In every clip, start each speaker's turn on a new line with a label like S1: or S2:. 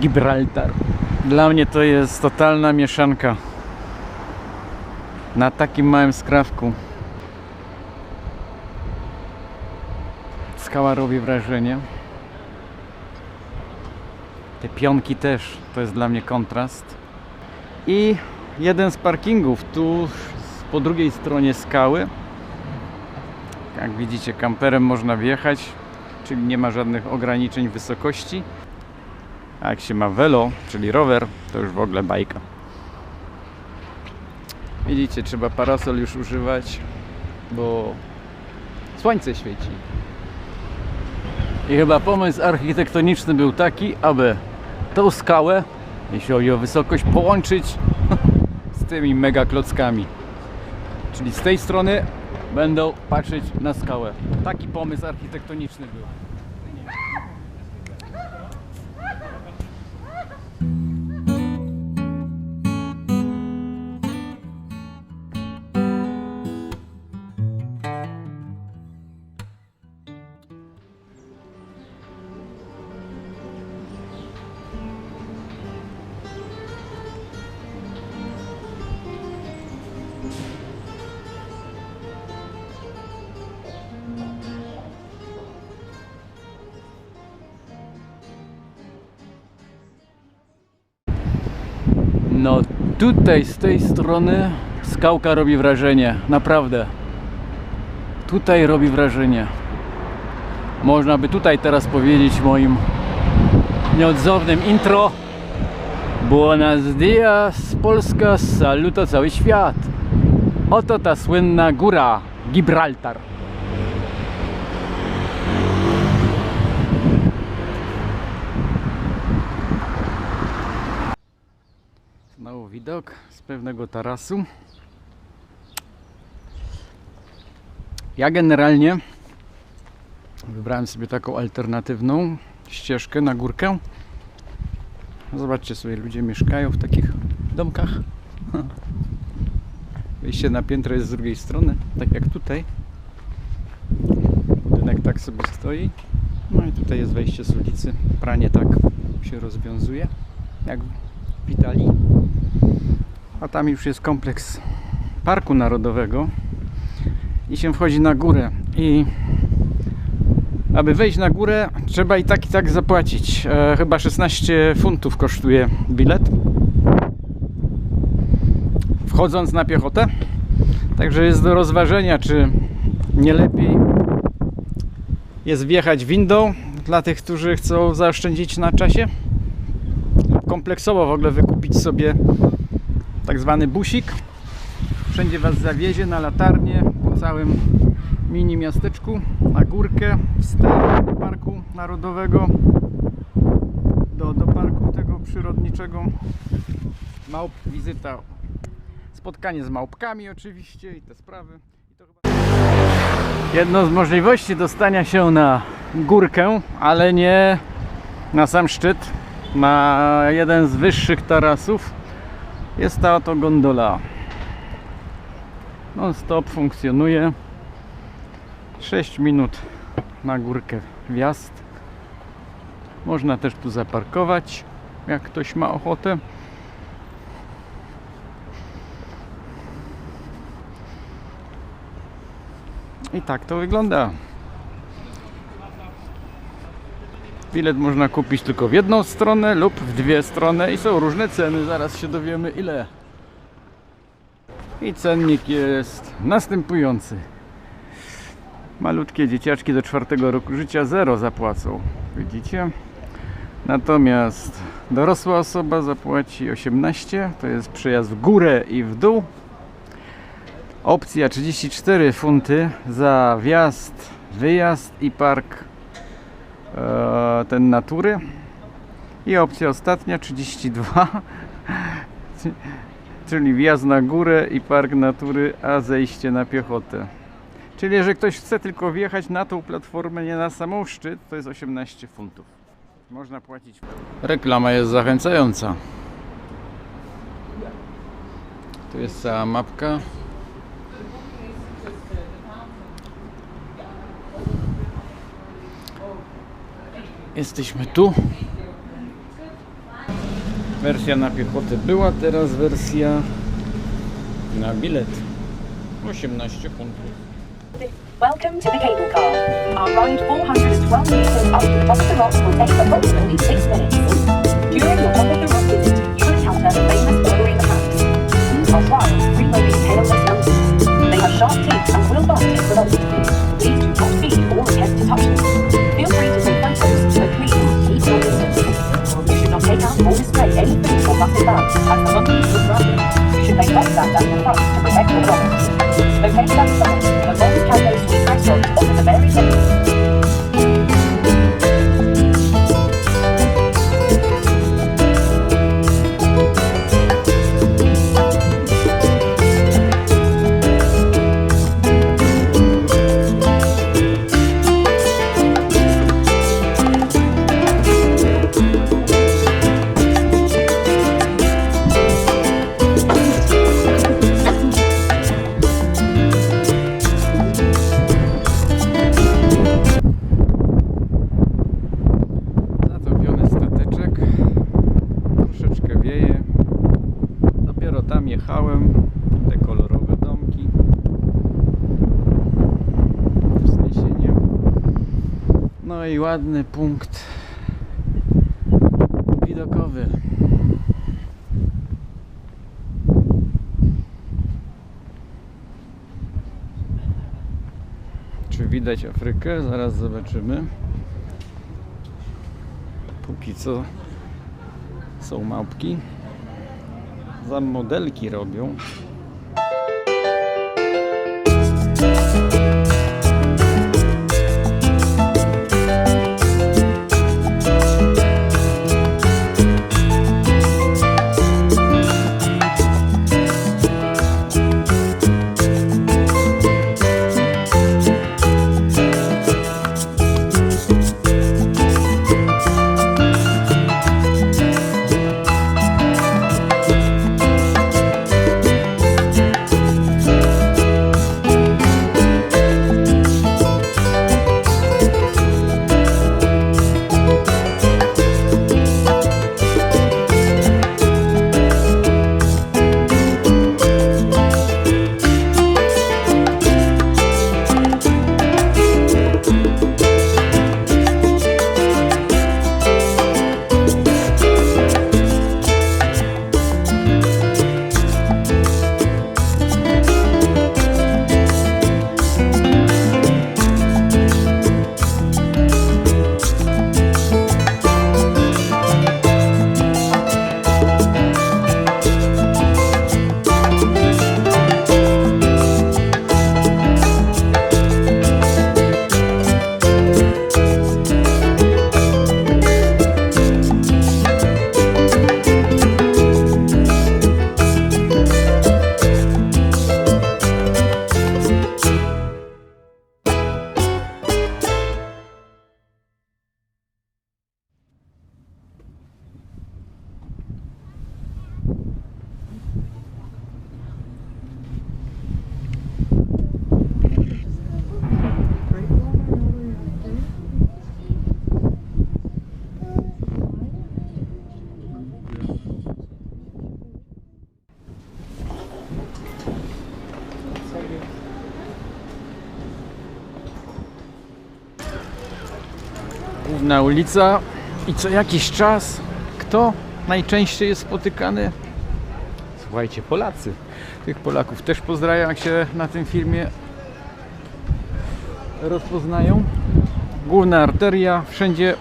S1: Gibraltar. Dla mnie to jest totalna mieszanka. Na takim małym skrawku. Skała robi wrażenie. Te pionki też, to jest dla mnie kontrast. I jeden z parkingów tu po drugiej stronie skały. Jak widzicie, kamperem można wjechać, czyli nie ma żadnych ograniczeń wysokości. A jak się ma velo, czyli rower, to już w ogóle bajka. Widzicie, trzeba parasol już używać, bo słońce świeci. I chyba pomysł architektoniczny był taki, aby tą skałę, jeśli chodzi o wysokość, połączyć z tymi mega klockami. Czyli z tej strony będą patrzeć na skałę. Taki pomysł architektoniczny był. No tutaj z tej strony skałka robi wrażenie, naprawdę. Tutaj robi wrażenie. Można by tutaj teraz powiedzieć moim nieodzownym intro. Buenos dias, Polska, saluto cały świat. Oto ta słynna góra Gibraltar. Widok z pewnego tarasu. Ja generalnie wybrałem sobie taką alternatywną ścieżkę na górkę. Zobaczcie sobie, ludzie mieszkają w takich domkach. Wyjście na piętro jest z drugiej strony, tak jak tutaj. Budynek tak sobie stoi. No i tutaj jest wejście z ulicy. Pranie tak się rozwiązuje, jak w Italii. A tam już jest kompleks Parku Narodowego i się wchodzi na górę. I aby wejść na górę, trzeba i tak i tak zapłacić. E, chyba 16 funtów kosztuje bilet. Wchodząc na piechotę. Także jest do rozważenia, czy nie lepiej jest wjechać windą dla tych, którzy chcą zaoszczędzić na czasie. Kompleksowo w ogóle wykupić sobie tak zwany busik. Wszędzie Was zawiezie na latarnię po całym mini miasteczku, na górkę, wstęp do parku narodowego, do, do parku tego przyrodniczego. Małp, wizyta, spotkanie z małpkami oczywiście i te sprawy. Jedną z możliwości dostania się na górkę, ale nie na sam szczyt, na jeden z wyższych tarasów jest ta oto gondola. Non stop funkcjonuje. 6 minut na górkę wjazd. Można też tu zaparkować, jak ktoś ma ochotę. I tak to wygląda. Bilet można kupić tylko w jedną stronę lub w dwie strony i są różne ceny. Zaraz się dowiemy ile. I cennik jest następujący. Malutkie dzieciaczki do czwartego roku życia zero zapłacą. Widzicie? Natomiast dorosła osoba zapłaci 18. To jest przejazd w górę i w dół. Opcja 34 funty za wjazd, wyjazd i park ten natury. I opcja ostatnia 32 czyli wjazd na górę i park natury, a zejście na piechotę. Czyli jeżeli ktoś chce tylko wjechać na tą platformę, nie na samą szczyt, to jest 18 funtów. Można płacić. Reklama jest zachęcająca. Tu jest cała mapka. Jesteśmy tu. Wersja na piechotę była, teraz wersja na bilet. 18 funtów.
S2: Welcome to the cable car. Our ride 412 meters up to the top of the rock will take approximately 6 minutes. During your
S1: No i ładny punkt widokowy. Czy widać Afrykę? Zaraz zobaczymy. Póki co są małpki. Za modelki robią. Główna ulica i co jakiś czas kto najczęściej jest spotykany? Słuchajcie, Polacy. Tych Polaków też pozdrawiam, jak się na tym filmie rozpoznają. Główna arteria, wszędzie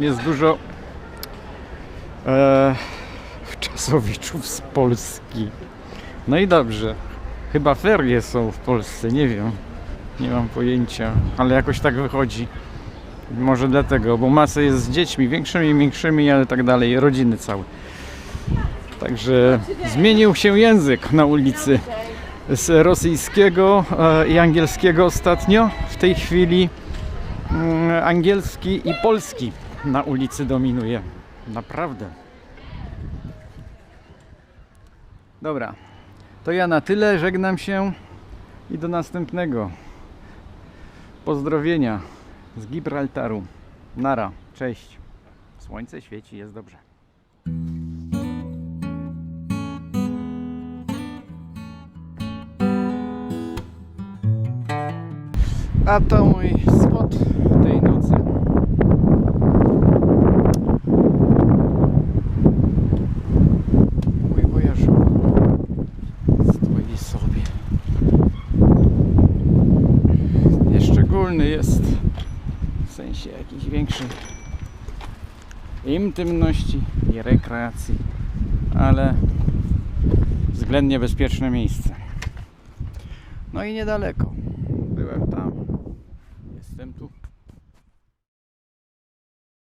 S1: jest dużo e, czasowiczów z Polski. No i dobrze. Chyba ferie są w Polsce, nie wiem. Nie mam pojęcia, ale jakoś tak wychodzi. Może dlatego, bo masę jest z dziećmi, większymi, mniejszymi, ale tak dalej, rodziny całe. Także zmienił się język na ulicy z rosyjskiego e, i angielskiego ostatnio. W tej chwili mm, angielski i polski na ulicy dominuje. Naprawdę. Dobra, to ja na tyle, żegnam się i do następnego. Pozdrowienia z Gibraltaru. Nara, cześć. Słońce świeci, jest dobrze. A to mój spot tej nocy. Mój wojaż. Stój sobie. Nieszczególny jest sensie jakiejś większej intymności i rekreacji, ale względnie bezpieczne miejsce. No i niedaleko.